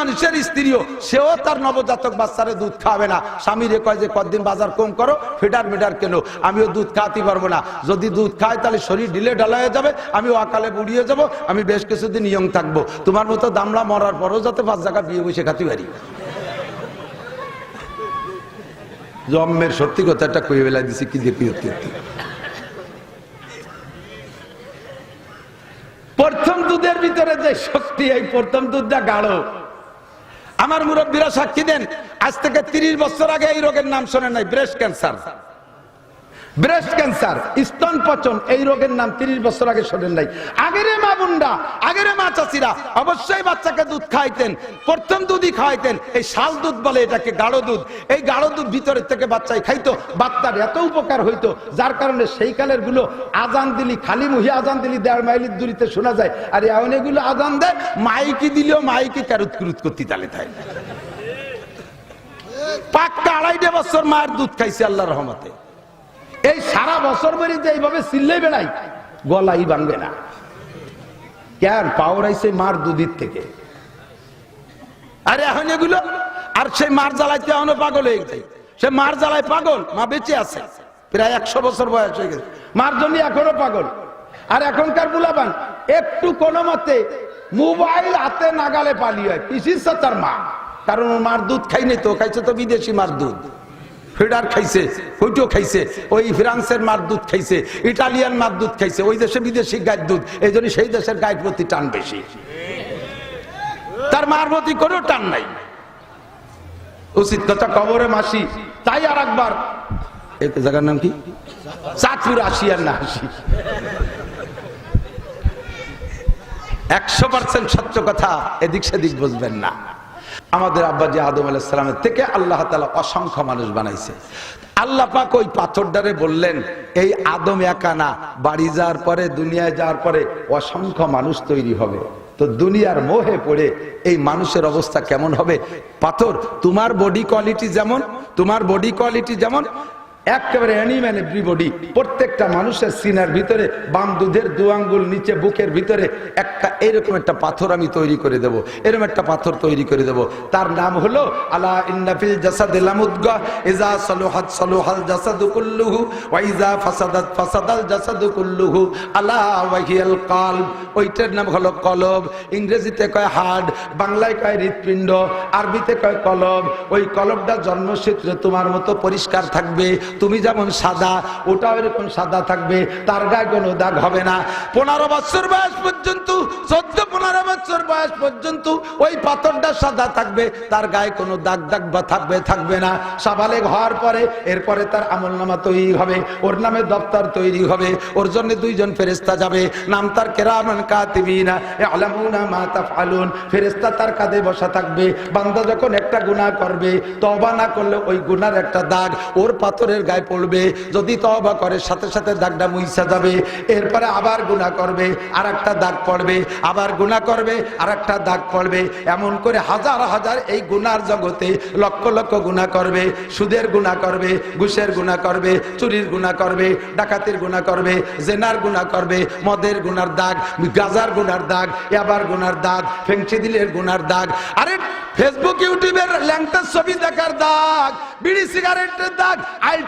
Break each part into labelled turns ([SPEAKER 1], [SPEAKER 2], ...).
[SPEAKER 1] মানুষের স্ত্রীও, সেও তার নবজাতক বাচ্চারে দুধ খাবে না। স্বামীরে কয় যে কদিন বাজার কম করো? ফিডার মিডার কেন? আমিও দুধ খাওয়াতে পারব না। যদি দুধ খাই তাহলে শরীর ঢিলে ঢালা যাবে, আমি অকালে বুড়িয়ে যাব, আমি বেশ কিছুদিন ইয়ং থাকব। তোমার মতো দামলা মরার পরও যাতে পাঁচ জায়গা বিয়ে বসে খাতে পারি। জন্মের সত্যি কথা একটা কয়ে বেলা দিছি, কি দেখি প্রথম দুধের ভিতরে যে শক্তি, এই প্রথম দুধটা গাঢ়। আমার মুরব্বীরা সাক্ষী দেন, আজ থেকে তিরিশ বছর আগে এই রোগের নাম শোনেন নাই ব্রেস্ট ক্যান্সার ব্রেস্ট ক্যান্সার স্তন পচন, এই রোগের নাম তিরিশ বছর আগে শোনেন নাই। আগের মা বুন্ডা, আগের মা চাষিরা অবশ্যই বাচ্চাকে দুধ খাইতেন, প্রথম দুধই খাওয়াইতেন, এই শাল দুধ বলে এটাকে গাঢ় দুধ। এই গাঢ় দুধ ভিতরের থেকে বাচ্চাই খাইতো, বাচ্চার এত উপকার হইতো, যার কারণে সেই কালেরগুলো আজান দিলি, খালি মুহি আজান দিলি, দেড় মাইলের দূরিতে শোনা যায়। আর এখন এগুলো আজান দেয়, মাইকি দিলেও মাইকি কারুত কুরুত করতে তালে থাকে পাক্কা আড়াইটে বছর মায়ের দুধ খাইছে আল্লাহ রহমতে। এই সারা বছর বেরিয়ে এইভাবে চিল্লে বেড়াই, গলাই ভাঙবে না। কেন? পাওয়ার আইছে মার দুধের থেকে। আরে এখন এগুলো, আর সেই মার জ্বালাইতে এখনও পাগল হয়ে গেছে। সে মার জ্বালায় পাগল, মা বেঁচে আছে। প্রায় একশো বছর বয়স হয়ে গেছে। মার জন্য এখনও পাগল। আর এখনকার বুলাবান, একটু কোনো মতে মোবাইল হাতে নাগালে পালিয়ে হয়। পিসির তার মা। কারণ মার দুধ খাইনি তো, খাইছে তো বিদেশি মার দুধ। ফিডার খাইছে ওইটাও খাইছে, ওই ফ্রান্সের মার দুধ খাইছে, ইটালিয়ান মার দুধ খাইছে, ওই দেশে বিদেশি গায়ের দুধ, এই জন্য সেই দেশের গায়ের প্রতি টান বেশি। তার মার প্রতি কোনো টান নাই। উচিত কথা কবরে মাসি, তাই আর একবার এই জায়গার নাম কি? চাঁদপুর আসি আর না আসি। একশো পার্সেন্ট সত্য কথা, এদিক সেদিক বুঝবেন না। আমাদের আব্বাজি আদম আলাইসালামের থেকে আল্লাহ তালা অসংখ্য মানুষ বানাইছে। আল্লাহ পাক ওই পাথরটারে বললেন, এই আদম একা না, বাড়ি যাওয়ার পরে, দুনিয়ায় যাওয়ার পরে অসংখ্য মানুষ তৈরি হবে। তো দুনিয়ার মোহে পড়ে এই মানুষের অবস্থা কেমন হবে? পাথর, তোমার বডি কোয়ালিটি যেমন, তোমার বডি কোয়ালিটি যেমন একেবারে অ্যানিম্যাল এভরি বডি প্রত্যেকটা মানুষের সিনার ভিতরে, বাম দুধের দু আঙ্গুল, নিচে বুকের ভিতরে একটা এরকম একটা পাথর আমি তৈরি করে দেব, এরকম একটা পাথর তৈরি করে দেব। তার নাম হলো, আলা ইন্নাফিল জাসাদিল আমুদগা ইজা সালুহাত সালুহাল জাসাদু কুল্লুহু, ওয়া ইজা ফাসাদাত ফাসাদাল জাসাদু কুল্লুহু, আলা ওয়াহিয়াল কালব। ওইটার নাম হলো কলব। ইংরেজিতে কয় হার্ট বাংলায় কয় হৃৎপিণ্ড, আরবিতে কয় কলব। ওই কলবটা জন্মসূত্রে তোমার মতো পরিষ্কার থাকবে। তুমি যেমন সাদা, ওটাও এরকম সাদা থাকবে, তার গায়ে কোনো দাগ হবে না। পনেরো বছর বয়স পর্যন্ত, চোদ্দ, পনেরো বছর বয়স পর্যন্ত ওই পাথরটা সাদা থাকবে, তার গায়ে কোনো দাগ দাগ বা থাকবে থাকবে না। সাবালে হওয়ার পরে, এরপরে তার আমল নামা তৈরি হবে, ওর নামে দপ্তর তৈরি হবে, ওর জন্য দুইজন ফেরেস্তা যাবে। নাম তার কেরামান কাতিবিনা আলামুনা মা তাফআলুন। ফেরেস্তা তার কাঁধে বসা থাকবে, বান্দা যখন একটা গুনাহ করবে, তওবা না করলে ওই গুনার একটা দাগ, ওর পাথরের গায়ে পড়বে, যদি তওবা করে, সাথে সাথে দাগটা মুইসা যাবে। এরপরে আবার গুনাহ করবে আর একটা দাগ পড়বে, আবার গুনাহ করবে আর একটা দাগ পড়বে। এমন করে হাজার হাজার এই গুনার জগতে লক্ষ লক্ষ গুনাহ করবে, সুদের গুনাহ করবে, ঘুষের গুনাহ করবে, চুরির গুনাহ করবে, ডাকাতির গুনাহ করবে, জেনার গুনাহ করবে, মদের গুনার দাগ, গাজার গুনার দাগ এবার গুনার দাগ ফেংচি দিলের গুনার দাগ, আরে ফেসবুক, ইউটিউবের ল্যাংটার ছবি দেখার দাগ, বিড়ি সিগারেটের দাগ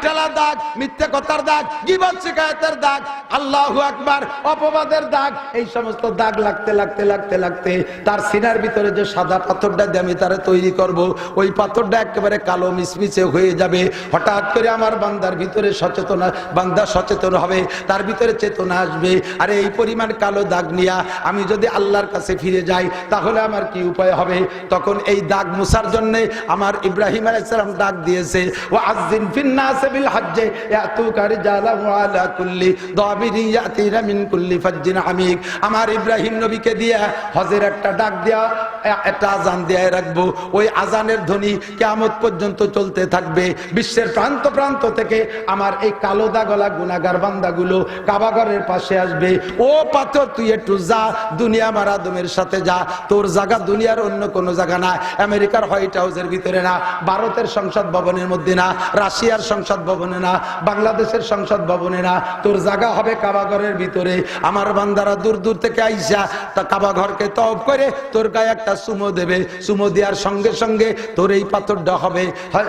[SPEAKER 1] আইটালা দাগ, মিথ্যে কথার দাগ গিবত শিকায়তের দাগ, আল্লাহু আকবার, অপবাদের দাগ, এই সমস্ত দাগ লাগতে লাগতে লাগতে লাগতে তার সিনার ভিতরে যে সাদা পাথরটা দিয়ে আমি তারা তৈরি করব, ওই পাথরটা একেবারে কালো মিসমিসে হয়ে যাবে। হঠাৎ করে আমার বান্দার ভিতরে সচেতন, বান্দা সচেতন হবে, তার ভিতরে চেতনা আসবে। আরে এই পরিমাণ কালো দাগ নিয়া আমি যদি আল্লাহর কাছে ফিরে যাই, তাহলে আমার কি উপায় হবে? তখন এই দাগ মুসার জন্যে আমার ইব্রাহিম আলাইসালাম ডাক দিয়েছে ও আযিন ফিন্নাস বিল হজ্জে আলা কুল্লি দাবিরি ইয়াতিনা মিন কুল্লি ফাজ্জিন আমিক আমার ইব্রাহিম নবীকে দিয়া হজের একটা ডাক একটা আজান রাখব। ওই আজানের ধ্বনি কিয়ামত পর্যন্ত চলতে থাকবে। বিশ্বের প্রান্ত প্রান্ত থেকে আমার এই কালো দাগলা গুনাগার বান্দাগুলো কাবাগরের পাশে আসবে। ও পাথর, তুই একটু যা, দুনিয়া মারা দমের সাথে যা। তোর জায়গা দুনিয়ার অন্য কোনো জায়গা না আমেরিকার হোয়াইট হাউসের ভিতরে না, ভারতের সংসদ ভবনের মধ্যে না, রাশিয়ার সংসদ ভবনে না বাংলাদেশের সংসদ ভবনে না তোর জায়গা হবে কাবাঘরের ভিতরে। আমার বান্দারা দূর দূর থেকে আইসা তা কাবাঘরকে তব করে তোর গায়ে একটা সুমো দেবে। সুমো দেওয়ার সঙ্গে সঙ্গে তোর এই পাথরটা হবে।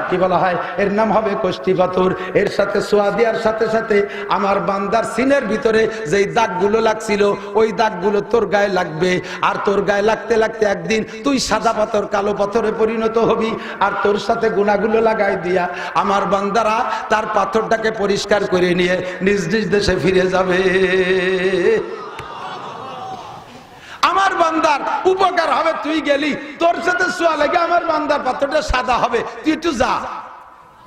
[SPEAKER 1] কি বলা হয়? এর নাম হবে কষ্টি পাথর। এর সাথে সোয়া দেওয়ার সাথে সাথে আমার বান্দার সিনের ভিতরে যেই দাগগুলো লাগছিল, ওই দাগগুলো তোর গায়ে লাগবে। আর তোর গায়ে লাগতে লাগতে একদিন তুই সাদা পাথর কালো পাথরে পরিণত হবি। আর তোর সাথে গুণাগুলো লাগাই দিয়া আমার বান্দারা তার পাথরটাকে পরিষ্কার করে নিয়ে নিজ নিজ দেশে ফিরে যাবে। আমার বান্দার উপকার হবে, তুই গেলি, তোর সাথে সোয়া লেগে আমার বান্দার পাথরটা সাদা হবে। তুই একটু যা।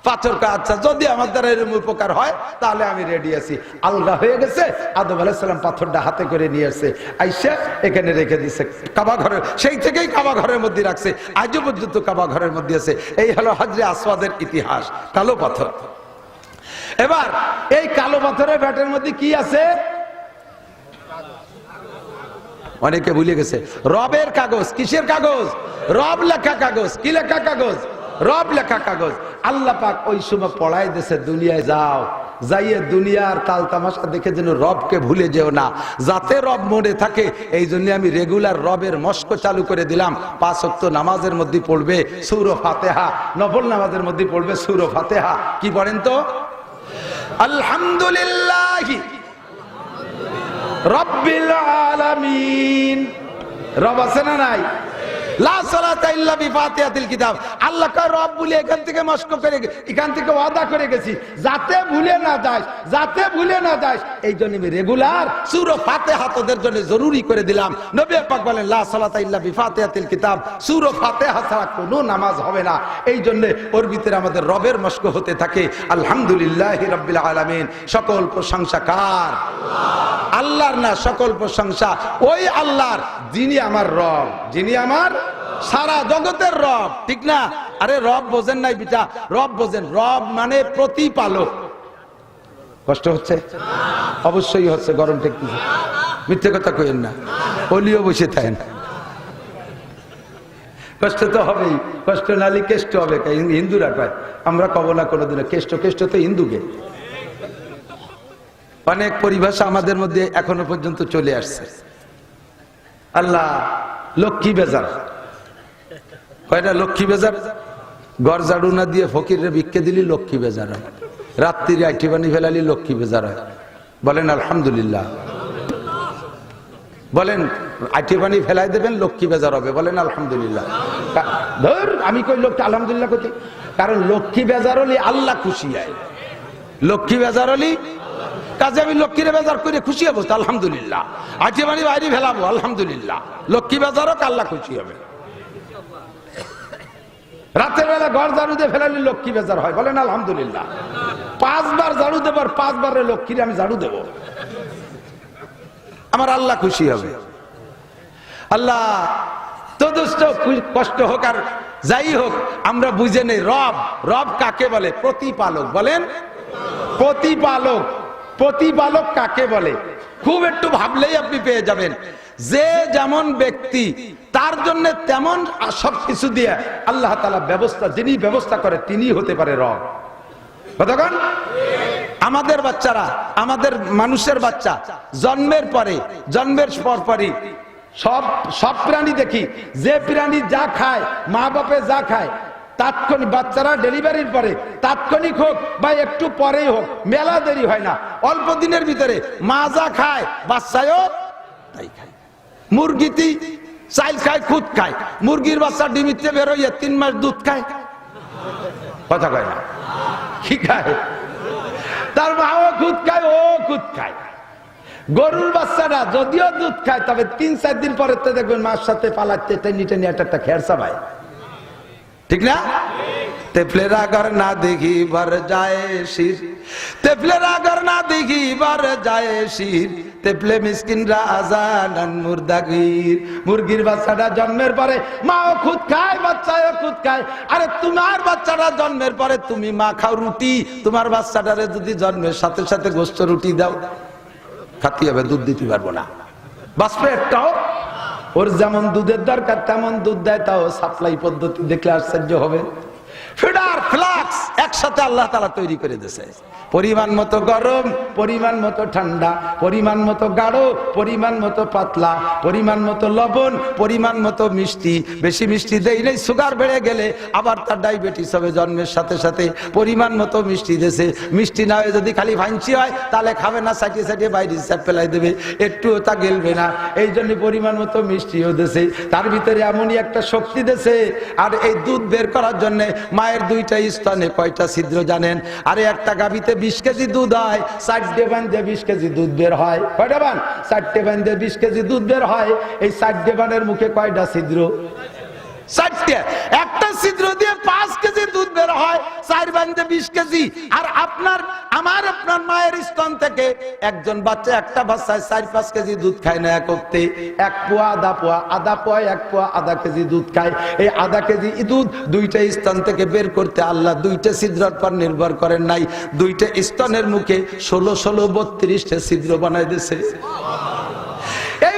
[SPEAKER 1] পাথরকে আচ্ছা যদি আমার দ্বারা এরকম উপকার হয়, তাহলে আমি রেডি আছি। আলগা হয়ে গেছে, আদম আলাইসালাম পাথরটা হাতে করে নিয়ে এসে আইসা এখানে রেখে দিছে। কাবা ঘরে, সেই থেকেই কাবা ঘরের মধ্যে রাখছে। আজও পর্যন্ত কাবা ঘরের মধ্যে আছে। এই হলো হাজরে আসওয়াদের ইতিহাস। কালো পাথর। এবার, এই কালো পাথরের ব্যাটের মধ্যে কি আছে? অনেকে ভুলে গেছে। রবের কাগজ, কিসের কাগজ? রব লেখা কাগজ, কি লেখা কাগজ? রব লেখা কাগজ। আল্লাহ পাক ওই সময় পড়াই দেশে দুনিয়ায় যাও। যাইয়ে দুনিয়ার তাল তামাশা দেখে যেন রবকে ভুলে যেও না। যাতে রব মনে থাকে, এই জন্য আমি রেগুলার রবের মস্ক চালু করে দিলাম। পাঁচ অক্ত নামাজের মধ্যে পড়বে সৌর ফাতেহা, নফল নামাজের মধ্যে পড়বে সৌর ফাতেহা। কি পড়েন তো? আলহামদুলিল্লাহ রব্বিল আলামিন। রব আছে না নাই? লা কিতাব। রব বলে এখান থেকে করে এখান থেকে ওয়াদা করে গেছি। যাতে ভুলে না যাতে ভুলে না এই জন্য আমি রেগুলার জরুরি করে দিলাম। কিতাব। নামাজ হবে না। এই জন্য ওর ভিতরে আমাদের রবের মস্ক হতে থাকে। আলহামদুলিল্লাহি আলামিন। সকল প্রশংসা কার? আল্লাহর না, সকল প্রশংসা ওই আল্লাহর, যিনি আমার রব। যিনি আমার সারা জগতের রব। ঠিক না? আরে রব বোঝেন নাই বিটা রব বোঝেন। রব মানে প্রতিপালক। কষ্ট হচ্ছে? অবশ্যই হচ্ছে, গরম ঠেকতেছে মিথ্যে কথা কইেন না। অলিও বসে থাকেন। কষ্ট তো হবেই। কষ্ট নালি কেষ্ট হবে হিন্দুরা কয়, আমরা কব না কোনোদিন কেষ্ট। কেষ্ট তো হিন্দুকে। অনেক পরিভাষা আমাদের মধ্যে এখনও পর্যন্ত চলে আসছে। আল্লাহ লক্ষ্মী বেজার। কয়টা লক্ষ্মী বেজার? গড় ঝাড়ু না দিয়ে ফকিরে ভিক্ষে দিলি লক্ষ্মী বেজার হয়। রাত্রিরে আইটি ফেলালি লক্ষ্মী বেজার হয়। বলেন, আলহামদুলিল্লাহ। বলেন, আইটি ফেলাই দেবেন, লক্ষ্মী বেজার হবে। বলেন, আলহামদুলিল্লাহ। ধর, আমি কই লোকটা আলহামদুলিল্লাহ করতে কারণ লক্ষ্মী বেজার হলে আল্লাহ খুশি হয়। লক্ষ্মী বেজার হলি কাজে আমি লক্ষ্মীরে বেজার করে খুশি হব আলহামদুলিল্লাহ। আজকে মানে বাইরে ফেলাবো, আলহামদুলিল্লাহ। লক্ষ্মী বেজার হোক, আল্লাহ খুশি হবে। রাতের বেলা ঘর ঝাড়ু দিয়ে ফেলালে লক্ষ্মী বেজার হয়, বলেন আলহামদুলিল্লাহ। পাঁচবার ঝাড়ু দেবার পাঁচবারে লক্ষ্মীরে আমি ঝাড়ু দেবো। আমার আল্লাহ খুশি হবে। আল্লাহ তদুষ্ট কষ্ট হোক আর যাই হোক, আমরা বুঝে নেই, রব রব কাকে বলে? প্রতিপালক, বলেন? প্রতিপালক। প্রতিপালক কাকে বলে? খুব একটু ভাবলেই আপনি পেয়ে যাবেন। যে যেমন ব্যক্তি, তার জন্য তেমন সব কিছু দিয়ে আল্লাহ তালা ব্যবস্থা, যিনি ব্যবস্থা করে, তিনি হতে পারে রব। কতক্ষণ আমাদের বাচ্চারা, আমাদের মানুষের বাচ্চা, জন্মের পরে, জন্মের পর পরই সব সব প্রাণী দেখি। যে প্রাণী যা খায় মা বাপে যা খায় তাৎক্ষণিক বাচ্চারা ডেলিভারির পরে তাৎক্ষণিক হোক বা একটু পরেই হোক, মেলা দেরি হয় না। অল্প দিনের ভিতরে মা যা খায়, বাচ্চায়ও তাই খায়। মুরগিতি চাইল খায়, খুদ খায়। মুরগির বাচ্চা ডিমিতে বেরোয় তিন মাস দুধ খায়। কথা কয় না। কি খায়? তার মাও খুদ খায়, ও খুদ খায়। গরুর বাচ্চাটা যদিও দুধ খায়, তবে তিন চার দিন পরে তো দেখবেন মার সাথে পালাচ্ছে টেনি টেনি একটা খেরসা ভাই ঠিক না? তেফলেরা ঘর না দেখি বার যায় শির। তেফলেরা ঘর না দেখি বার যায় শির। তেফলে মিসকিনরা আজানান মুর্দাগির মুরগির বাচ্চাটা জন্মের পরে মাও খুদ খায়, বাচ্চাও খুদ খায়। আরে তোমার বাচ্চাটা জন্মের পরে তুমি মা খাও রুটি। তোমার বাচ্চাটারে যদি জন্মের সাথে সাথে গোস্ত রুটি দাও, খাতি হবে, দুধ দিতে পারব না। বাঁচবে একটাও ওর যেমন দুধের দরকার তেমন দুধ দেয় তাও সাপ্লাই পদ্ধতি দেখলে আশ্চর্য হবে। ফিডার, ফ্লাক্স একসাথে আল্লাহ তালা তৈরি করে দিয়েছে। পরিমাণ মতো গরম, পরিমাণ মতো ঠান্ডা, পরিমাণ মতো গাঢ়, পরিমাণ মতো পাতলা, পরিমাণ মতো লবণ, পরিমাণ মতো মিষ্টি। বেশি মিষ্টি দেই নেই, সুগার বেড়ে গেলে আবার তার ডায়াবেটিস হবে, জন্মের সাথে সাথে পরিমাণ মতো মিষ্টি দেশে মিষ্টি না হয়ে যদি খালি ভাইঞ্চি হয়, তাহলে খাবে না সাইটে সাইটে বাইরে হিসাব ফেলাই দেবে। একটুও তা গেলবে না। এই জন্য পরিমাণ মতো মিষ্টিও দেশে তার ভিতরে এমনই একটা শক্তি দেশে আর এই দুধ বের করার জন্য মায়ের দুইটা স্থানে কয়টা ছিদ্র জানেন? আরে একটা গাভিতে বিশ কেজি দুধ হয়, চারটে বান্ধে বিশ কেজি দুধ বের হয়। কয়টা বান? চারটে বান্ধে বিশ কেজি দুধ বের হয়, এই চারটে বানের মুখে কয়টা ছিদ্র? একটা ছিদ্র দিয়ে কেজি দুধ বের হয়, চার কেজি। আর আপনার, আমার, আপনার মায়ের স্তন থেকে একজন বাচ্চা একটা বাচ্চায় চার, পাঁচ কেজি দুধ খায় না এক পোয়া, আধা পোয়া আধা পোয়া এক পোয়া, আধা কেজি দুধ খায়। এই আধা কেজি দুধ দুইটা স্তন থেকে বের করতে আল্লাহ দুইটা ছিদ্রের পর নির্ভর করেন নাই। দুইটা স্তনের মুখে ষোলো ষোলো, বত্রিশটা ছিদ্র বানাই দিছে এই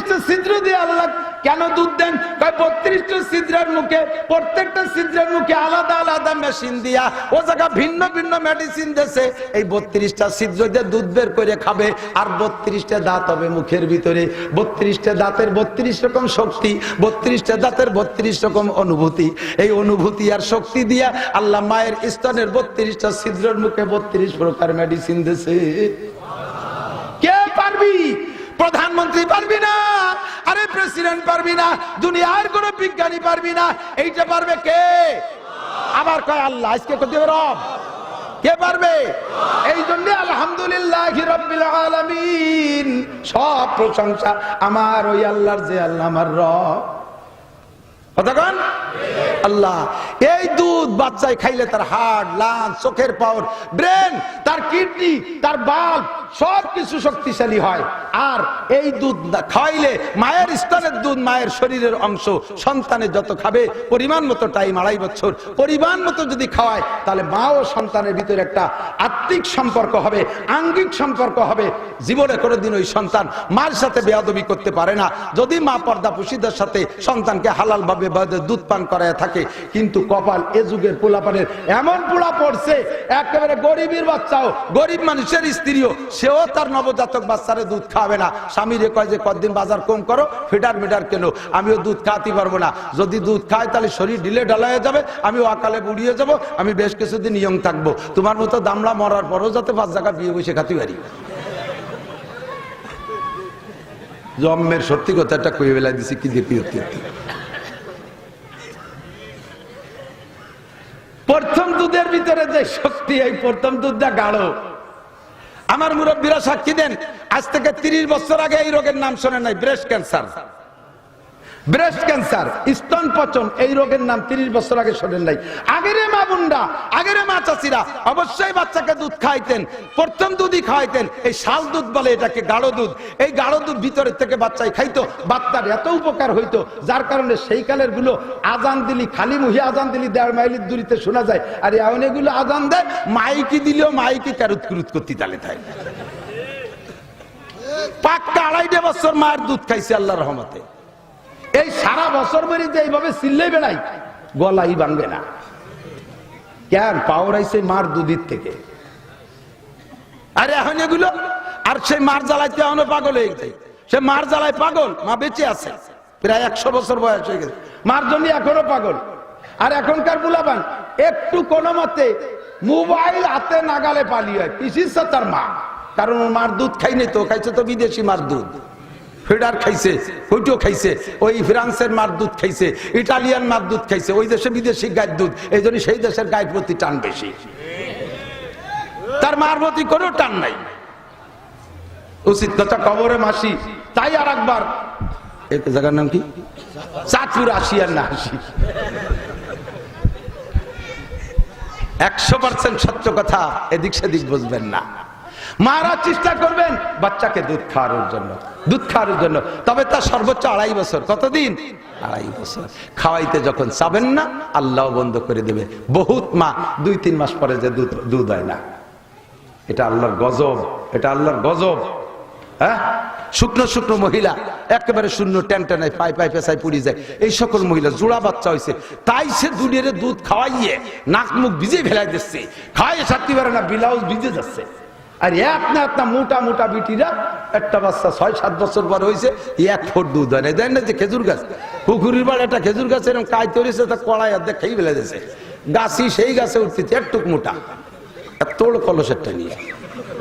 [SPEAKER 1] বত্রিশটা ছিদ্র দিয়ে আল্লাহ কেন দুধ দেন? বত্রিশটা ছিদ্রের মুখে, প্রত্যেকটা ছিদ্রের মুখে আলাদা আলাদা মেশিন দিয়া ও জায়গা ভিন্ন ভিন্ন মেডিসিন দেশে এই বত্রিশটা ছিদ্র দিয়ে দুধ বের করে খাবে, আর বত্রিশটা দাঁত হবে মুখের ভিতরে। বত্রিশটা দাঁতের বত্রিশ রকম শক্তি, বত্রিশটা দাঁতের বত্রিশ রকম অনুভূতি। এই অনুভূতি আর শক্তি দিয়া আল্লাহ মায়ের স্তনের বত্রিশটা ছিদ্রের মুখে বত্রিশ প্রকার মেডিসিন দেশে কে পারবি? প্রধানমন্ত্রী পারবি না? আরে প্রেসিডেন্ট পারবি না, দুনিয়ার কোন বিজ্ঞানী পারবি না, এইটা পারবে কে? আবার কয় আল্লাহ, আজকে করতে রব। কে পারবে? এই জন্য আলহামদুলিল্লাহ আলামিন, সব প্রশংসা আমার ওই আল্লাহর যে আল্লাহ, আমার রব। কতক্ষণ আল্লাহ, এই দুধ বাচ্চায় খাইলে তার চোখের পাওয়ার, ব্রেন, তার কিডনি, তার সব কিছু শক্তিশালী হয়। আর এই দুধ খাওয়াইলে মায়ের স্তনের দুধ মায়ের শরীরের অংশ যত খাবে, পরিমাণ মতো টাইম, আড়াই বছর, পরিমাণ মতো যদি খাওয়ায়, তাহলে মা ও সন্তানের ভিতরে একটা আত্মিক সম্পর্ক হবে, আঙ্গিক সম্পর্ক হবে। জীবনে কোনোদিন ওই সন্তান মার সাথে বেয়াদবি করতে পারে না। যদি মা পর্দা পুষিদের সাথে সন্তানকে হালাল ভাবে দুধ পান করায় থাকে, কিন্তু কপাল এ যুগের পোলাপানের এমন পোলা পড়ছে, একেবারে গরিবের বাচ্চাও, গরিব মানুষের স্ত্রীও, সেও তার নবজাতক বাচ্চারে দুধ খাবে না। স্বামীরে কয় যে কদিন বাজার কম করো? ফিডার মিডার কেন? আমিও দুধ খাওয়াতে পারব না। যদি দুধ খায়, তাহলে শরীর ঢিলে ঢালা যাবে, আমিও অকালে বুড়িয়ে যাব, আমি বেশ কিছুদিন ইয়ং থাকব। তোমার মতো দামলা মরার পরও যাতে পাঁচ জায়গা বিয়ে বসে খাতে পারি। জন্মের সত্যি কথা একটা কয়ে বেলা দিছি, কি দিয়ে প্রথম দুধের ভিতরে যে শক্তি, এই প্রথম দুধটা গাঢ়। আমার মুরব্বীরা সাক্ষী দেন, আজ থেকে তিরিশ বছর আগে এই রোগের নাম শোনেন নাই ব্রেস্ট ক্যান্সার ব্রেস্ট ক্যান্সার স্তন পচন, এই রোগের নাম তিরিশ বছর আগে শোনেন নাই। আগের মা বুন্ডা, আগের মা চাষিরা অবশ্যই বাচ্চাকে দুধ খাইতেন, প্রথম দুধই খাওয়াইতেন, এই শাল দুধ বলে এটাকে গাঢ় দুধ। এই গাঢ় দুধ ভিতরের থেকে বাচ্চাই খাইতো, বাচ্চার এত উপকার হইতো, যার কারণে সেই কালেরগুলো আজান দিলি, খালি মুহি আজান দিলি, দেড় মাইলের দূরিতে শোনা যায়। আর এমন এগুলো আজান দেয়, মাইকি দিলেও মাইকি কারুত কুরুত করতে তালে থাকে পাক্কা আড়াইটে বছর মায়ের দুধ খাইছে আল্লাহ রহমতে। এই সারা বছর বেরি যে এইভাবে চিল্লে বেড়াই গলাই ভাঙবে না। কেন? পাওয়ার আইসে মার দুধের থেকে। আরে এখন এগুলো, আর সেই মার জ্বালাইতে এখনও পাগল হয়ে গেছে। সে মার জ্বালায় পাগল, মা বেঁচে আছে। প্রায় একশো বছর বয়স হয়ে গেছে। মার জন্য এখনও পাগল। আর এখনকার বুলাবান, একটু কোনো মতে মোবাইল হাতে নাগালে পালিয়ে হয় পিসির তার মা। কারণ মার দুধ খাইনি তো, খাইছে তো বিদেশি মার দুধ। ফেডার খাইছে ওইটাও খাইছে, ওই ফ্রান্সের মার দুধ খাইছে, ইটালিয়ান মার দুধ খাইছে, ওই দেশে বিদেশি গায়ের দুধ, এই জন্য সেই দেশের গায়ের প্রতি টান বেশি। তার মার প্রতি কোনো টান নাই। উচিত কথা কবরে মাসি, তাই আর একবার জায়গার নাম কি? আসি আর না আসি। একশো পার্সেন্ট সত্য কথা, এদিক সেদিক বুঝবেন না। মারা চেষ্টা করবেন, বাচ্চাকে দুধ খাওয়ানোর জন্য, দুধ খাওয়ানোর জন্য। তবে তার সর্বোচ্চ আড়াই বছর। কতদিন? আড়াই বছর। খাওয়াইতে যখন চাবেন না, আল্লাহ বন্ধ করে দেবে। বহুত মা, দুই তিন মাস পরে যে দুধ দুধ হয় না। এটা আল্লাহর গজব, এটা আল্লাহর গজব। হ্যাঁ? শুকনো শুকনো মহিলা, একেবারে শূন্য টেন টেনায় পাই পাই পেশায় পুড়ি যায়। এই সকল মহিলা, জোড়া বাচ্চা হয়েছে তাই সে দুনিয়ার দুধ খাওয়াইয়ে নাক মুখ ভিজে ফেলাই দিচ্ছে। খাওয়াই সাতটি না, ব্লাউজ ভিজে যাচ্ছে। আর এক না একটা মোটা মোটা বিটিরা, একটা বাচ্চা ছয়, সাত বছর পর হয়েছে এক ফুট দুধ হয় দেন না যে খেজুর গাছ। পুকুরির বাড়ি একটা খেজুর গাছ এরকম কাজ তৈরিছে তা কড়াই অর্ধেক খেয়ে ফেলে দিয়েছে। গাছই সেই গাছে উঠতেছে একটুক মোটা। বড় কলসেরটা নিয়ে।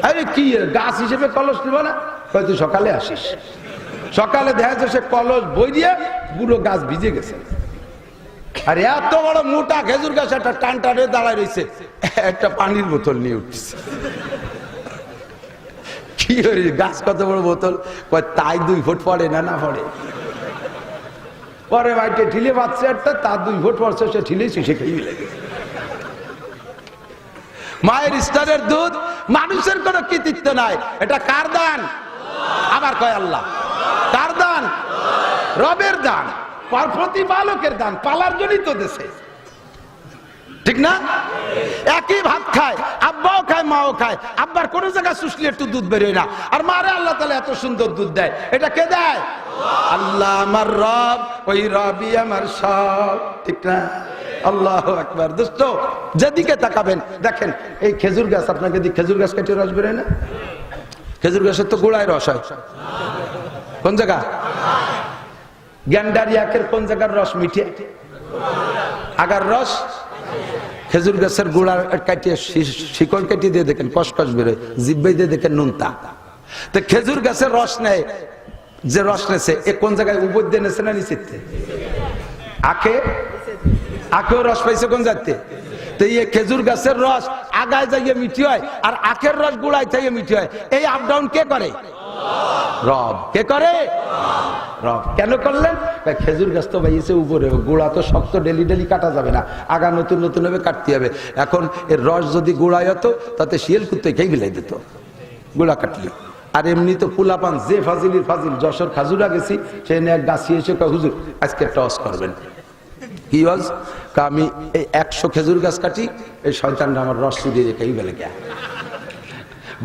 [SPEAKER 1] আরে কি, গাছ হিসেবে কলস নিবা না? হয়তো সকালে আসিস। সকালে দেখা যাচ্ছে সে কলস বই দিয়ে পুরো গাছ ভিজে গেছে। আর এত বড় মোটা খেজুর গাছ, একটা টান টানে দাঁড়ায় রয়েছে। একটা পানির বোতল নিয়ে উঠছে কি গাছ কত বড় বোতল? তাই দুই ফুট পড়ে না না পড়ে? পরে বাইটে ঠিলে পাচ্ছে একটা, তার দুই ফুট পড়ছে, সে ঠিলেছি, সে খেয়ে লেগে মায়ের স্তরের দুধ মানুষের কোনো কৃতিত্ব নাই। এটা কার দান? আবার কয় আল্লাহ। কার দান? রবের দান। পার- প্রতিপালকের দান। পালার জন্যই তো দেশে। ঠিক না? একই ভাত খায়, আব্বাও খায়, মাও খায়। আব্বার কোন জায়গায় শুষলে একটু দুধ বেরোয় না। আর মারে আল্লাহ তালা এত সুন্দর দুধ দেয়। এটা কে দেয়? আল্লাহ আমার রব, ওই রবি আমার সব। ঠিক না? আল্লাহ একবার দোস্ত যেদিকে তাকাবেন, দেখেন, এই খেজুর গাছ, আপনাকে খেজুর গাছ কেটে রস বেরোয় না? খেজুর গাছের তো গোড়ায় রস হয়। কোন জায়গা? গ্যান্ডারিয়াকের কোন জায়গার রস মিঠে? আগার রস? খেজুর গাছের গোড়ার কাটিয়ে শিকড় কাটিয়ে দিয়ে দেখেন, কসকস বেরোয় জিব্বাই দিয়ে দেখেন নুনতা। তো খেজুর গাছের রস নেয়। যে রস নেছে, এ কোন জায়গায় উপর দিয়ে নেছে না নিচিতে আখে? আখেও রস পাইছে কোন জাতে তো এই খেজুর গাছের রস আগায় যাইয়ে মিঠি হয়, আর আখের রস গুড়ায় যাইয়ে মিঠি হয়। এই আপ ডাউন কে করে? রব। কে করে? রব। কেন করলেন? খেজুর গাছ তো বাইয়েছে উপরে, গোড়া তো শক্ত, ডেলি ডেলি কাটা যাবে না। আগা নতুন নতুন ভাবে কাটতে হবে। এখন এর রস যদি গোড়ায় হতো, তাতে শিয়াল কুত্তে খেয়ে বিলাই দিত? গোড়া কাটলি। আর এমনি তো পুলাপান যে ফাজিলির ফাজিল, যশোর খাজুরা গেছি, সে এক গাছি এসে হুজুর, আজকে অস করবেন। কি হজ আমি এই একশো খেজুর গাছ কাটি, এই শয়তানটা আমার রস চুরিয়ে রেখেই বেলে গিয়া।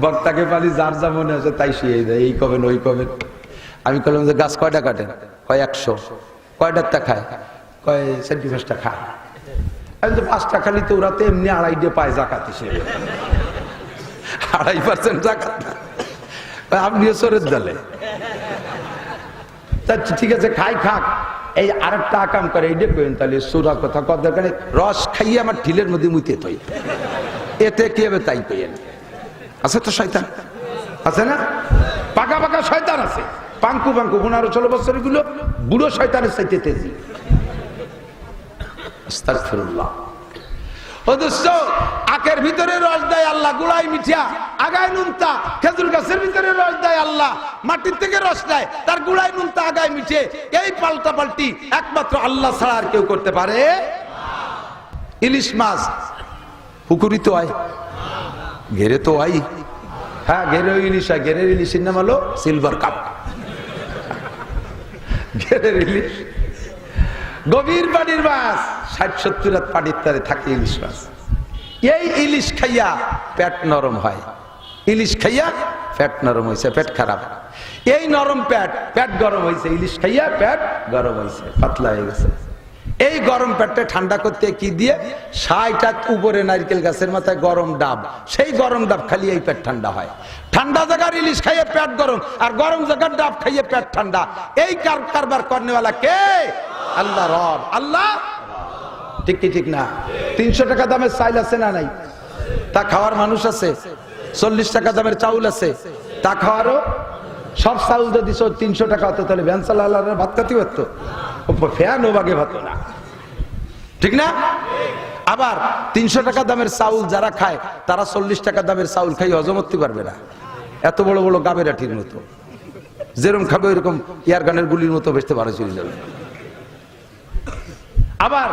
[SPEAKER 1] বক্তাকে পারি যার যা মনে আছে তাই শুয়ে দেয়, এই কবেন, ওই কবেন। আমি বললাম যে গাছ কয়টা কাটেন? কয় একশো। কয়টার তা খায়? কয় সেন্টিফাসটা খায়। আমি তো পাঁচটা খালি তো ওরা তো এমনি আড়াই ডে পায় আড়াই পার্সেন্ট জাকাত। না আপনিও সরের দলে। তা ঠিক আছে, খাই, খাক। এই আরেকটা আকাম করে এইটা কেন তাহলে সুরা কথা দরকার রস খাইয়ে আমার ঢিলের মধ্যে মুইতে তৈ এতে কি হবে তাই পেয়েন আছে তো শয়তান? আছে না? পাকা পাকা শয়তান আছে। পাঙ্কু পাঙ্কু, পনেরো ষোলো বছরগুলো বুড়ো শয়তানের চাইতে তেজি। আখের ভিতরে রস দেয় আল্লাহ, গুড়াই মিঠিয়া আগায় নুনতা, খেজুর গাছের ভিতরে রস দেয় আল্লাহ, মাটির থেকে রস দেয় তার গুড়াই নুনতা, আগায় মিঠে। এই পাল্টা পাল্টি একমাত্র আল্লাহ ছাড়া আর কেউ করতে পারে ইলিশ মাছ পুকুরি তো আয় ঘেরে তো আই হ্যাঁ ঘেরে ইলিশ হয় ঘেরের ইলিশের নাম হলো সিলভার কাপ ঘেরের ইলিশ গভীর পানির মাছ ষাট সত্তর হাত পানির তারে থাকে ইলিশ মাছ এই ইলিশ খাইয়া পেট নরম হয়। ইলিশ খাইয়া পেট নরম হয়েছে পেট খারাপ। এই নরম পেট পেট গরম হয়েছে ইলিশ খাইয়া পেট গরম হয়েছে পাতলা হয়ে গেছে। এই গরম পেটটা ঠান্ডা করতে কি দিয়ে? ষাট উপরে নারকেল গাছের মাথায় গরম ডাব। সেই গরম ডাব খালি এই পেট ঠান্ডা হয়। ঠান্ডা জায়গার ইলিশ খাইয়ে পেট গরম, আর গরম জায়গার ডাব খাইয়ে পেট ঠান্ডা। এই কার কারবার করনেওয়ালা কে? আল্লাহ রব। আল্লাহ? ঠিক কি ঠিক না? তিনশো টাকা দামের চাইল আছে না নাই? তা খাওয়ার মানুষ আছে? চল্লিশ টাকা দামের চাউল আছে? তা খাওয়ারও? সব চাউল যদি তিনশো টাকা হতো, তাহলে ভ্যান চালা ভাত খাতে পারতো ভাত না। ঠিক না? আবার তিনশো টাকা দামের চাউল যারা খায়, তারা চল্লিশ টাকা দামের চাউল খাই হজম করতে পারবে না। এত বড় বড় গাবেরাটির মতো। যেরকম খাবে ওইরকম ইয়ার গানের গুলির মতো বেসতে পারে চলে যাবে। আবার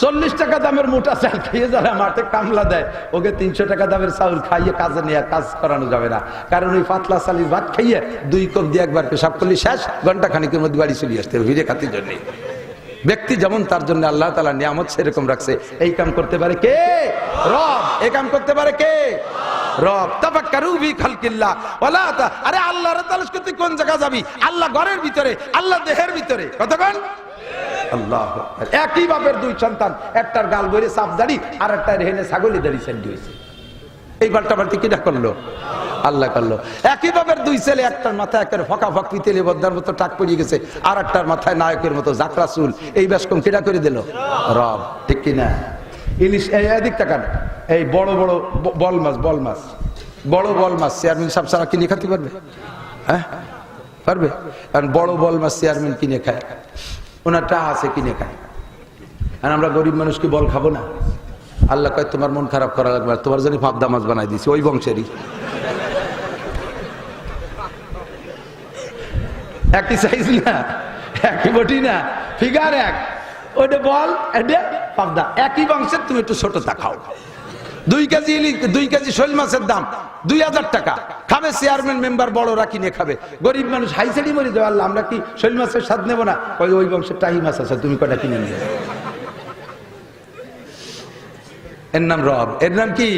[SPEAKER 1] চল্লিশ টাকা দামের মোটা চাল খাইয়ে যারা মাঠে কামলা দেয়, ওকে তিনশো টাকা দামের চাউল খাইয়ে কাজে নিয়ে কাজ করানো যাবে না। কারণ ওই পাতলা চালির ভাত খাইয়ে দুই কপ দিয়ে একবার পেশাব করলে শেষ ঘণ্টা খানিকের মধ্যে বাড়ি চলে আসতে হবে, ভিড়ে খাতির জন্য। ব্যক্তি যেমন তার জন্য আল্লাহ তালা নিয়ামত সেরকম রাখছে। এই কাম করতে পারে কে? রব। এই কাম করতে পারে কে? রব। তাফাক্কারু ফি খালকিল্লাহ। ওয়ালা তা আরে আল্লাহর তালাশ করতে কোন জায়গা যাবি? আল্লাহ ঘরের ভিতরে, আল্লাহ দেহের ভিতরে। কতক্ষণ? একই বাপের দুই সন্তান, একটার গাল বইরে সাপ দাড়ি, আর একটার হেনে ছাগলি দাড়ি সেন্ডি হয়েছে। এই পাল্টা পাল্টি কিনা করল? আল্লাহ করল। একই বাপের দুই ছেলে, একটার মাথায় একের ফকা ফক পিতেলে বদ্দার মতো টাক পড়িয়ে গেছে, আর একটার মাথায় নায়কের মতো জাকরা চুল। এই বেশকম কিনা করে দিল? রব, ঠিক কিনা? ইলিশ, এই এদিক তাকান এই বড় বড় বল মাছ বল মাছ। বড় বল মাছ, চেয়ারম্যান সাহেব সারা কিনে খাতে পারবে? হ্যাঁ? পারবে? কারণ বড় বল মাছ চেয়ারম্যান কিনে খায়। ওনার টা আছে কিনে খায়। আর আমরা গরিব মানুষকে বল খাব না? আল্লাহ কয়, তোমার মন খারাপ করা লাগবে তোমার জন্য পাবদা মাছ বানাই দিছি, ওই বংশেরই। একই সাইজ না, একই বটি না ফিগার এক। ওইটা বল, এটা পাবদা। একই বংশের, তুমি একটু ছোট খাও। দুই কেজি দুই কেজি শৈল মাছের দাম, দুই হাজার টাকা। খাবে চেয়ারম্যান মেম্বার বড়রা কিনে খাবে। গরিব মানুষ হাইসারি মরে আল্লাহ, আমরা কি শৈল মাছের স্বাদ নেব না? ওই ওই বংশের টাহি মাছ আছে, তুমি কটা কিনে নিয়ে এর নাম রব। এর নাম কি?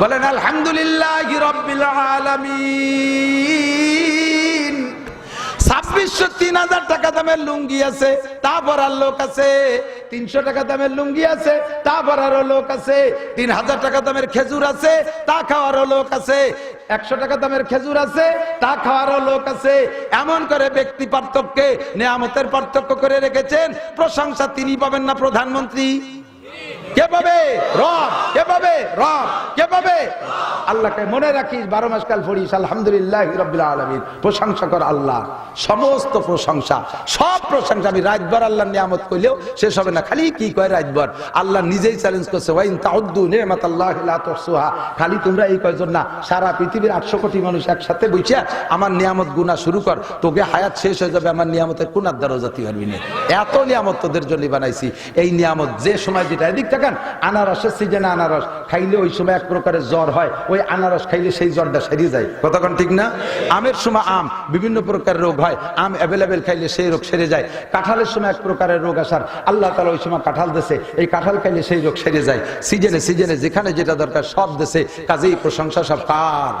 [SPEAKER 1] বলেন, আলহামদুলিল্লাহ ছাব্বিশশো তিন হাজার টাকা দামের লুঙ্গি আছে তা পরার লোক আছে। তিনশো টাকা দামের লুঙ্গি আছে, তা পরারও লোক আছে, তিন হাজার টাকা দামের খেজুর আছে, তা খাওয়ারও লোক আছে। একশো টাকা দামের খেজুর আছে, তা খাওয়ারও লোক আছে। এমন করে ব্যক্তি পার্থক্যে, নেয়ামতের পার্থক্য করে রেখেছেন, প্রশংসা তিনি পাবেন না প্রধানমন্ত্রী। কে পাবে রব কে পাবে রব কে পাবে আল্লাহকে মনে রাখিস, বারো মাস কাল আলহামদুলিল্লাহ প্রশংসা কর আল্লাহ। সমস্ত প্রশংসা, সব প্রশংসা আমি আল্লাহ নিয়ামত করলেও শেষ হবে না। খালি কি কয় আল্লাহ নিজেই চ্যালেঞ্জ করছে, ওয়াইন তাউদ্দু নেমাত আল্লাহ খালি তোমরা এই কয়জন না, সারা পৃথিবীর আটশো কোটি মানুষ একসাথে বইছে আমার নিয়ামত গুণা শুরু কর। তোকে হায়াত শেষ হয়ে যাবে, আমার নিয়ামতের কোন আদারও জাতি পারবি না। এত নিয়ামত তোদের জন্য বানাইছি। এই নিয়ামত যে সময় যেটা এদিক থাকেন আনারসের সিজনে আনারস। খাইলে ওই সময় এক প্রকারের জ্বর হয়, ওই আনারস খাইলে সেই জ্বরটা সেরিয়ে যায়। কতক্ষণ ঠিক না? আমের সময় আম, বিভিন্ন প্রকারের রোগ হয়। আম অ্যাভেলেবেল খাইলে সেই রোগ সেরে যায়। কাঁঠালের সময় এক প্রকারের রোগ আসার। আল্লাহ তালা ওই সময় কাঁঠাল দেশে এই কাঁঠাল খাইলে সেই রোগ সেরে যায়। সিজনে সিজনে যেখানে যেটা দরকার সব দেশে কাজেই প্রশংসা সব কার।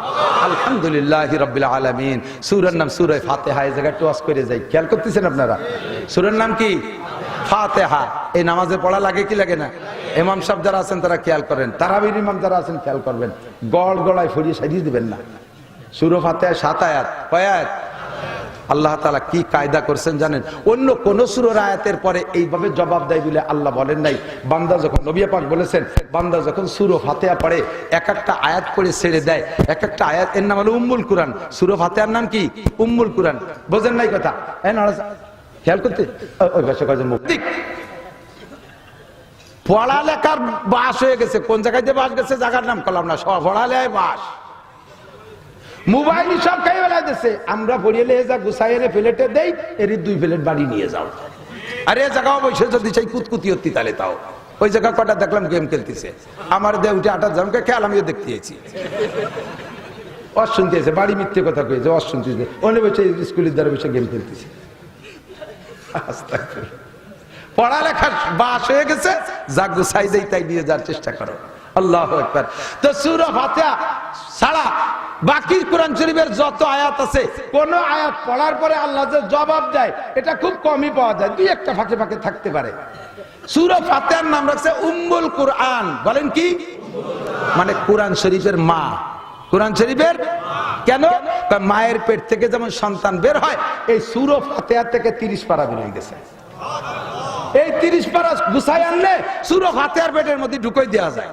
[SPEAKER 1] আলহামদুলিল্লাহ রবিল আলমিন। সুরের নাম সুরে ফাতেহা, এই জায়গায় টস করে যায় খেয়াল করতেছেন আপনারা? সুরের নাম কি? ফাতেহা। এই নামাজে পড়া লাগে কি লাগে না? এমাম সাহেব যারা আছেন তারা খেয়াল করেন। তারাবির ইমাম যারা আছেন খেয়াল করবেন। গড় গড়ায় ফরিয়ে সাজিয়ে দিবেন না। সুর ফাতেহা সাত আয়াত। কয় আয়াত? আল্লাহ তালা কি কায়দা করছেন জানেন? অন্য কোন সুরের আয়াতের পরে এইভাবে জবাব দেয় বলে আল্লাহ বলেন নাই। বান্দা যখন নবিয়া পাক বলেছেন, বান্দা যখন সুরো ফাতেহা পড়ে, এক একটা আয়াত করে ছেড়ে দেয়। এক একটা আয়াত, এর নাম হলো উম্মুল কুরআন। সুরো ফাতেহার নাম কি? উম্মুল কুরআন। বোঝেন নাই কথা? খেয়াল করতে? ওই পাশে কয়জন মুখ? দিক। পড়ালেখার বাস হয়ে গেছে। কোন জায়গায় যে বাস গেছে? জায়গার নাম করলাম না। সব পড়ালেখায় বাস। মোবাইল সব খাই আমরা পড়িয়ে যা গুছাই এনে প্লেটে দেই দুই প্লেট বাড়ি নিয়ে যাও। আরে, এ জায়গা বসে যদি চাই কুতকুতি হতি তাহলে তাও। ওই জায়গা কটা দেখলাম গেম খেলতেছে। আমার দে উঠে আটার জনকে খেয়াল, আমিও দেখতে গেছি অশুনতে বাড়ি মিথ্যে কথা কয়েছে অশুনতে অনেক বসে স্কুলের দ্বারা বসে গেম খেলতেছে। পড়ালেখার বাস হয়ে গেছে যা গুছাই দেই তাই নিয়ে যাওয়ার চেষ্টা করো। আল্লাহ একবার তো সুরা ফাতিহা ছাড়া বাকি কোরআন শরীফের যত আয়াত আছে, কোন আয়াত পড়ার পরে আল্লাহ যে জবাব দেয়, এটা খুব কমই পাওয়া যায়, দুই একটা ফাঁকে ফাঁকে থাকতে পারে। সুরা ফাতিহার নাম রাখছে উম্মুল কোরআন। বলেন কি? মানে কোরআন শরীফের মা। কোরআন শরীফের? কেন? মায়ের পেট থেকে যেমন সন্তান বের হয়, এই সুরো ফাতেহা থেকে তিরিশ পারা বের হয়ে গেছে। এই তিরিশ পারা গুছাই আনলে সুরো ফাতেহার পেটের মধ্যে ঢুকাই দেওয়া যায়।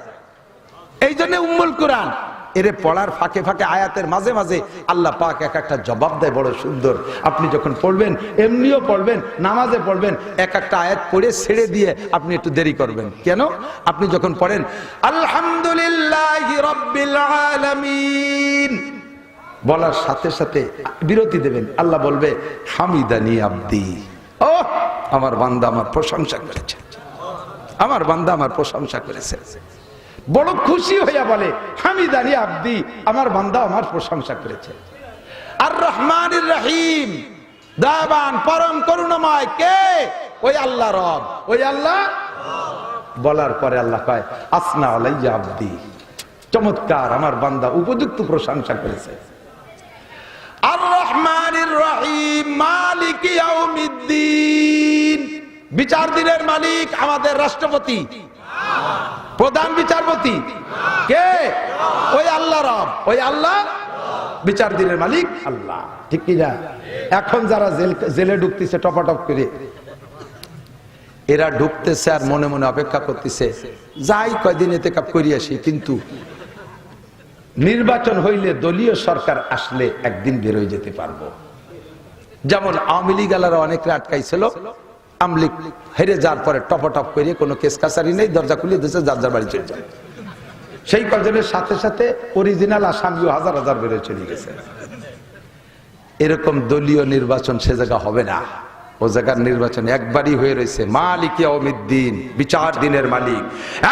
[SPEAKER 1] এই জন্য উম্মুল কোরআন এরে পড়ার ফাঁকে ফাঁকে আয়াতের মাঝে মাঝে আল্লাহ পাক এক একটা জবাব দেয়, বড় সুন্দর। আপনি যখন পড়বেন, এমনিও পড়বেন, নামাজে পড়বেন, এক একটা আয়াত পড়ে ছেড়ে দিয়ে আপনি একটু দেরি করবেন। কেন? আপনি যখন পড়েন, আলহামদুলিল্লাহ রব্বিল আলামিন বলার সাথে সাথে বিরতি দেবেন। আল্লাহ বলবে, হামিদানি আব্দি। ও আমার বান্দা আমার প্রশংসা করেছে। আমার বান্দা আমার প্রশংসা করেছে। বড় খুশি হইয়া বলে, হামিদানি আব্দি, আমার বান্দা আমার প্রশংসা করেছে। আর রহমান রহিম দাবান পরম করুণাময় কে? ওই আল্লাহ রব। ওই আল্লাহ? বলার পরে আল্লাহ কয়, আসনা আলাইয়া আব্দি, চমৎকার, আমার বান্দা উপযুক্ত প্রশংসা করেছে। আর রহমানির রহিম, মালিক বিচার দিনের মালিক আমাদের রাষ্ট্রপতি। প্রধান বিচারপতি। কে? ওই আল্লাহ রব। ওই আল্লাহ বিচার দিনের মালিক আল্লাহ। ঠিক কি না? এখন যারা জেলে ঢুকতেছে, টপাটপ করে, এরা ঢুকতেছে আর মনে মনে অপেক্ষা করতেছে, যাই কয়দিন এতে কাপ করি আসি, কিন্তু নির্বাচন হইলে দলীয় সরকার আসলে একদিন বেরোয় যেতে পারব। যেমন আওয়ামী লীগ আলারা অনেকে আটকাইছিল আমলিগ হেরে যাওয়ার পরে টপটপ করে কোনো কেস কাছারি নেই, দরজা খুলে দিয়েছে, যার যার বাড়ি চলে যায় সেই কজনের সাথে সাথে অরিজিনাল আসামিও হাজার হাজার বেড়ে চলে গেছে। এরকম দলীয় নির্বাচন সে জায়গা হবে না। ও জায়গার নির্বাচন একবারই হয়ে রয়েছে। মালিক অমিদ্দিন বিচার দিনের মালিক।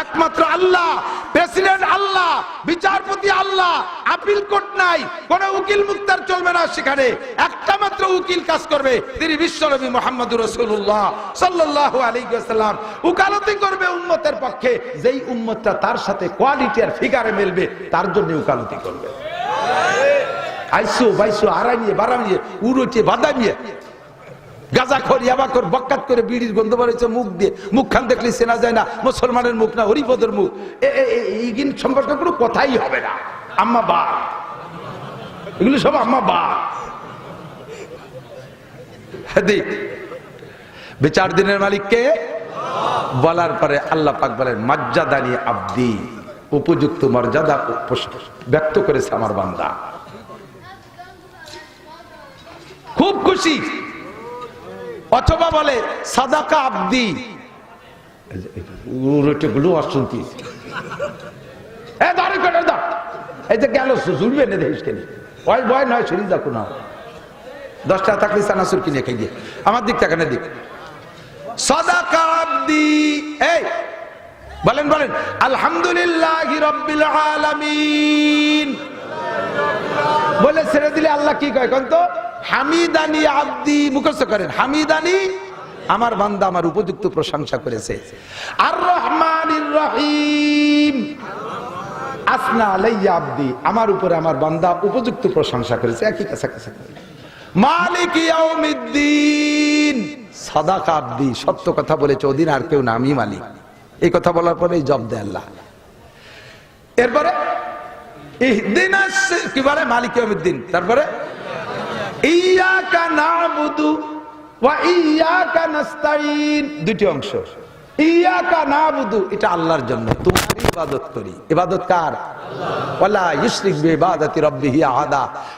[SPEAKER 1] একমাত্র আল্লাহ, প্রেসিডেন্ট আল্লাহ, বিচারপতি আল্লাহ, আপিল কোর্ট নাই, কোন উকিল মুক্তার চলবে না সেখানে। একটা মাত্র উকিল কাজ করবে, তিনি বিশ্বনবী মোহাম্মদ রসুল্লাহ সাল্লাহ আলাইসাল্লাম উকালতি করবে উম্মতের পক্ষে, যেই উম্মতটা তার সাথে কোয়ালিটি আর ফিগারে মেলবে, তার জন্য উকালতি করবে। আইসো, বাইসো আড়াইয়ে বাড়াইয়ে উড়োটে বাদামিয়ে গাজা খর ইয়াবাকর বক্কাত করে বিড়ির গন্ধ বেরোচ্ছে মুখ দিয়ে। মুখ খান দেখলে চেনা যায় না, মুসলমানের মুখ না, হরিপদের মুখ। এ- এ- এ- এইগিন সম্পর্কে কোনো কথাই হবে না। আম্মা বা এগুলো সব আম্মা বা বিচার দিনের মালিককে বলার পরে আল্লাহ পাক বলেন মর্যাদানি আব্দি। উপযুক্ত মর্যাদা ব্যক্ত করেছে আমার বান্দা। খুব খুশি। অথবা বলে সাদাকা আব্দি। গুলো অশুনতি দাঁড়ি করে দাও। এই যে গেল জুড়বে না দেখিস কেন? ওই ভয় নয় শরীর দেখো না দশটা থাকলে সানাসুর কিনে খেয়ে গিয়ে আমার দিক তাকানে দিক? সাদাকা আব্দি। এই বলেন বলেন। আলহামদুলিল্লাহ রব্বিল আলামিন। বলে ছেড়ে দিলে আল্লাহ কি কয় কোন তো হামিদানি আব্দি মুখস্থ করেন। হামিদানি আমার বান্দা আমার উপযুক্ত প্রশংসা করেছে। আর রহমানির রহিম। আসনা আলাইয়া আব্দি, আমার উপরে আমার বান্দা উপযুক্ত প্রশংসা করেছে। একই কাছাকাছি। মালিক ইয়াউমিদ্দিন। সাদাকা আব্দি, সত্য কথা বলেছে, ওদিন আর কেউ না, আমি মালিক। এই কথা বলার পরে জব দেয় আল্লাহ। এরপরে আল্লাহর জন্য। তোমার ইবাদত করি। ইবাদত কার?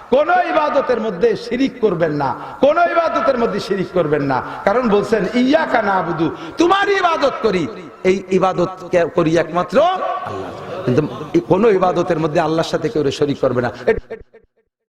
[SPEAKER 1] কোন ইবাদতের মধ্যে শিরিক করবেন না। কোন ইবাদতের মধ্যে শিরিক করবেন না। কারণ বলছেন, ইয়াকা নাবুদু তোমার ইবাদত করি। এই ইবাদত করি একমাত্র আল্লাহ। কিন্তু কোনো ইবাদতের মধ্যে আল্লাহর সাথে কেউ শরিক করবে না।